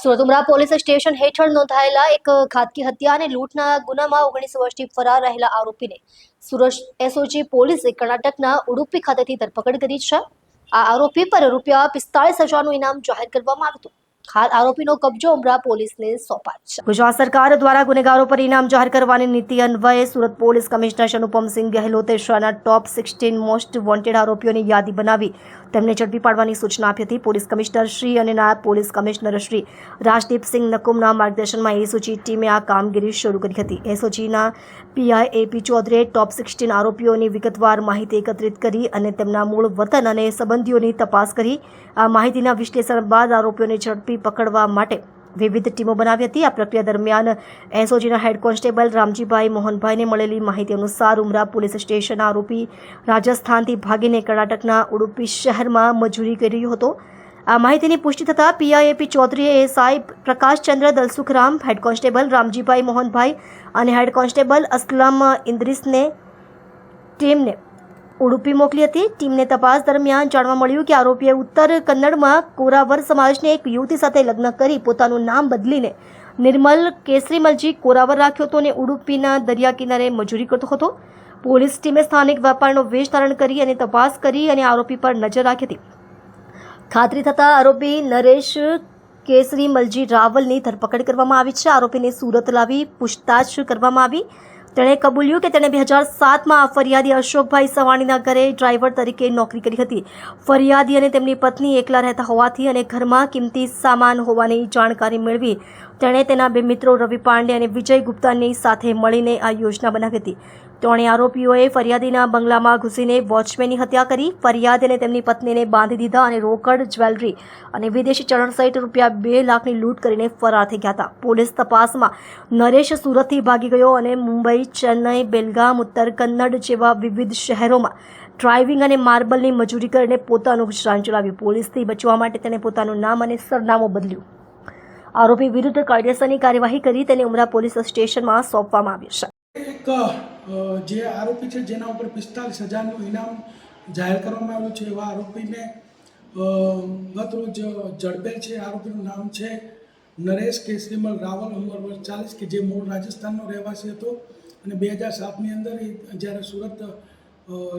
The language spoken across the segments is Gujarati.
સુરત પોલીસ સ્ટેશન હેઠળ નોંધાયેલા એક ઘાતકી હત્યા અને લૂંટના ગુનામાં ઓગણીસ વર્ષથી ફરાર રહેલા આરોપીને સુરત એસઓજી પોલીસે કર્ણાટકના ઉડુપી ખાતેથી ધરપકડ કરી છે. આ આરોપી પર રૂપિયા પિસ્તાળીસ હજારનું ઇનામ જાહેર કરવામાં આવ્યું હતું. હાલ આરોપીનો કબજો ઉમરા પોલીસને સોંપાયો ગુજરાત સરકાર દ્વારા ગુનેગારો પર ઇનામ જાહેર કરવાની નીતિ અન્વયે સુરત પોલીસ કમિશનર અનુપમસિંહ ગેહલોતે શહેરના ટોપ સિક્સટીન મોસ્ટ વોન્ટેડ આરોપીઓની યાદી બનાવી તેમને ઝડપી પાડવાની સૂચના આપી હતી. પોલીસ કમિશનર શ્રી અને નાયબ પોલીસ કમિશનર શ્રી રાજદીપસિંહ નકુમના માર્ગદર્શનમાં એસઓજી ટીમે આ કામગીરી શરૂ કરી હતી. એસઓજીના પીઆઈ એપી ચૌધરીએ ટોપ સિક્સટીન આરોપીઓની વિગતવાર માહિતી એકત્રિત કરી અને તેમના મૂળ વતન અને સંબંધીઓની તપાસ કરી. આ માહિતીના વિશ્લેષણ બાદ આરોપીઓને ઝડપી પકડવા માટે વિવિધ ટીમો બનાવી હતી. આ પ્રક્રિયા દરમિયાન એસઓજીના હેડ કોન્સ્ટેબલ રામજીભાઈ મોહનભાઈને મળેલી માહિતી અનુસાર ઉમરા પોલીસ સ્ટેશન આરોપી રાજસ્થાનથી ભાગીને કર્ણાટકના ઉડુપી શહેરમાં મજૂરી કરી રહ્યો હતો. આ માહિતીની પુષ્ટિ થતાં પીઆઈએપી ચૌધરીએ SI Prakashchandra Dalsukhram, head constable Ramjibhai Mohanbhai અને હેડ કોન્સ્ટેબલ અસલમ ઇન્દ્રિસને ટીમને ઉડુપી મોકલી હતી. ટીમને તપાસ દરમિયાન જાણવા મળ્યું કે આરોપીએ ઉત્તર કન્નડમાં કોરાવર સમાજની એક યુવતી સાથે લગ્ન કરી પોતાનું નામ બદલીને નિર્મલ કેસરીમલજી કોરાવર રાખ્યો હતો અને ઉડુપીના દરિયા કિનારે મજૂરી કરતો હતો. પોલીસ ટીમે સ્થાનિક વેપારનો વેશ ધારણ કરી અને તપાસ કરી અને આરોપી પર નજર રાખી હતી. ખાતરી થતાં આરોપી નરેશ કેસરીમલજી રાવલની ધરપકડ કરવામાં આવી છે. આરોપીને સુરત લાવી પૂછતાછ કરવામાં આવી. તેણે કબૂલ્યું કે તેણે બે હજાર સાતમાં આ ફરિયાદી અશોકભાઈ સવાણીના ઘરે ડ્રાઈવર તરીકે નોકરી કરી હતી. ફરિયાદી અને તેમની પત્ની એકલા રહેતા હોવાથી અને ઘરમાં કિંમતી સામાન હોવાની જાણકારી મેળવી તેણે તેના બે મિત્રો રવિ પાંડે અને વિજય ગુપ્તાની સાથે મળીને આ યોજના બનાવી હતી. ત્રણેય આરોપીઓએ ફરિયાદીના બંગલામાં ઘૂસીને વોચમેનની હત્યા કરી, ફરિયાદ અને તેમની પત્નીને બાંધી દીધા અને રોકડ, જ્વેલરી અને વિદેશી ચલણ સહિત રૂપિયા બે લાખની લૂંટ કરીને ફરાર થઈ ગયા હતા. પોલીસ તપાસમાં નરેશ સુરતથી ભાગી ગયો અને મુંબઈ, ચેન્નઈ, બેલગામ, ઉત્તર કન્નડ જેવા વિવિધ શહેરોમાં ડ્રાઇવિંગ અને માર્બલની મજૂરી કરીને પોતાનું ગુજરાન ચલાવ્યું. પોલીસથી બચવા માટે તેણે પોતાનું નામ અને સરનામું બદલ્યું. આરોપી વિરુદ્ધ કાયદેસરની કાર્યવાહી કરી તેને ઉમરા પોલીસ સ્ટેશનમાં સોંપવામાં આવ્યું છે. જે આરોપી છે, જેના ઉપર પિસ્તાલીસ હજારનું ઇનામ જાહેર કરવામાં આવ્યું છે, એવા આરોપીને ગત રોજ ઝડપેલ છે, આરોપીનું નામ છે નરેશ કેસરીમલ રાવલ ઉંમર વર્ષ ચાલીસ કે જે મૂળ રાજસ્થાનનો રહેવાસી હતો અને બે હજાર સાતની અંદર એ જ્યારે સુરત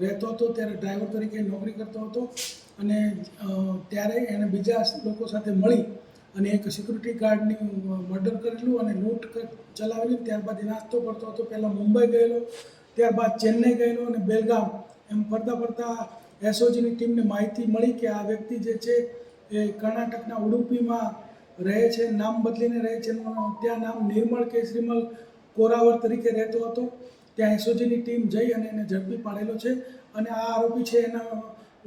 રહેતો હતો ત્યારે ડ્રાઈવર તરીકે નોકરી કરતો હતો અને ત્યારે એને બીજા લોકો સાથે મળી અને એક સિક્યુરિટી ગાર્ડની મર્ડર કરેલું અને લૂંટ ચલાવેલી. ત્યારબાદ એ નાસ્તો કરતો હતો. પહેલાં મુંબઈ ગયેલો ત્યારબાદ ચેન્નઈ ગયેલો અને બેલગામ. એમ ફરતા ફરતા એસઓજીની ટીમને માહિતી મળી કે આ વ્યક્તિ જે છે, એ કર્ણાટકના ઉડુપીમાં રહે છે, નામ બદલીને રહે છે. ત્યાં નામ નિર્મળ કેસરીમલ કોરાવર તરીકે રહેતો હતો. ત્યાં એસઓજીની ટીમ જઈ અને એને ઝડપી પાડેલો છે. અને આ આરોપી છે, એના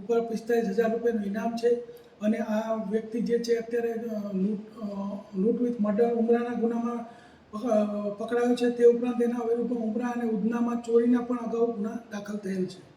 ઉપર પિસ્તાલીસ હજાર રૂપિયાનું ઇનામ છે. અને આ વ્યક્તિ જે છે અત્યારે લૂંટ લૂંટ વિથ મર્ડર ઉમરાના ગુનામાં પક- પકડાયો છે, તે ઉપરાંત તેના વિરુદ્ધ ઉમરા અને ઉધનામાં ચોરીના પણ અગાઉ ગુના દાખલ થયેલ છે.